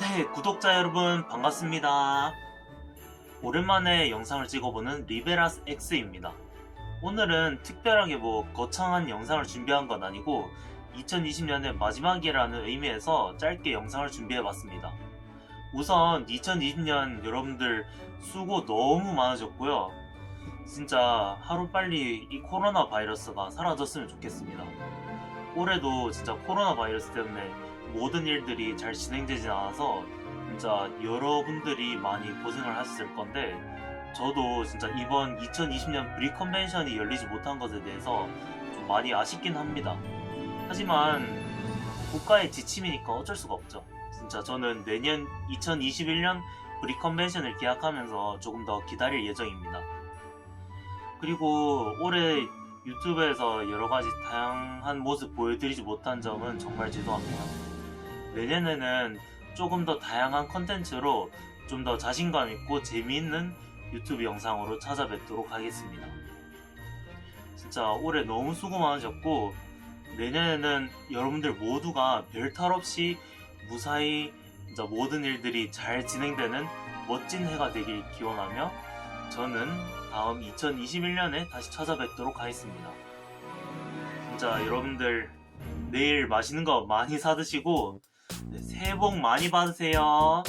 네, 구독자 여러분 반갑습니다. 오랜만에 영상을 찍어보는 리베라스 X입니다. 오늘은 특별하게 뭐 거창한 영상을 준비한 건 아니고 2020년의 마지막이라는 의미에서 짧게 영상을 준비해봤습니다. 우선 2020년 여러분들 수고 너무 많으셨고요. 진짜 하루빨리 이 코로나 바이러스가 사라졌으면 좋겠습니다. 올해도 진짜 코로나 바이러스 때문에 모든 일들이 잘 진행되진 않아서 진짜 여러분들이 많이 고생을 하셨을 건데 저도 진짜 이번 2020년 브리 컨벤션이 열리지 못한 것에 대해서 좀 많이 아쉽긴 합니다. 하지만 국가의 지침이니까 어쩔 수가 없죠. 진짜 저는 내년 2021년 브리 컨벤션을 기약하면서 조금 더 기다릴 예정입니다. 그리고 올해 유튜브에서 여러 가지 다양한 모습 보여드리지 못한 점은 정말 죄송합니다. 내년에는 조금 더 다양한 컨텐츠로 좀 더 자신감 있고 재미있는 유튜브 영상으로 찾아뵙도록 하겠습니다. 진짜 올해 너무 수고 많으셨고 내년에는 여러분들 모두가 별 탈 없이 무사히 진짜 모든 일들이 잘 진행되는 멋진 해가 되길 기원하며 저는 다음 2021년에 다시 찾아뵙도록 하겠습니다. 진짜 여러분들 내일 맛있는 거 많이 사드시고 네, 네, 새해 복 많이 받으세요.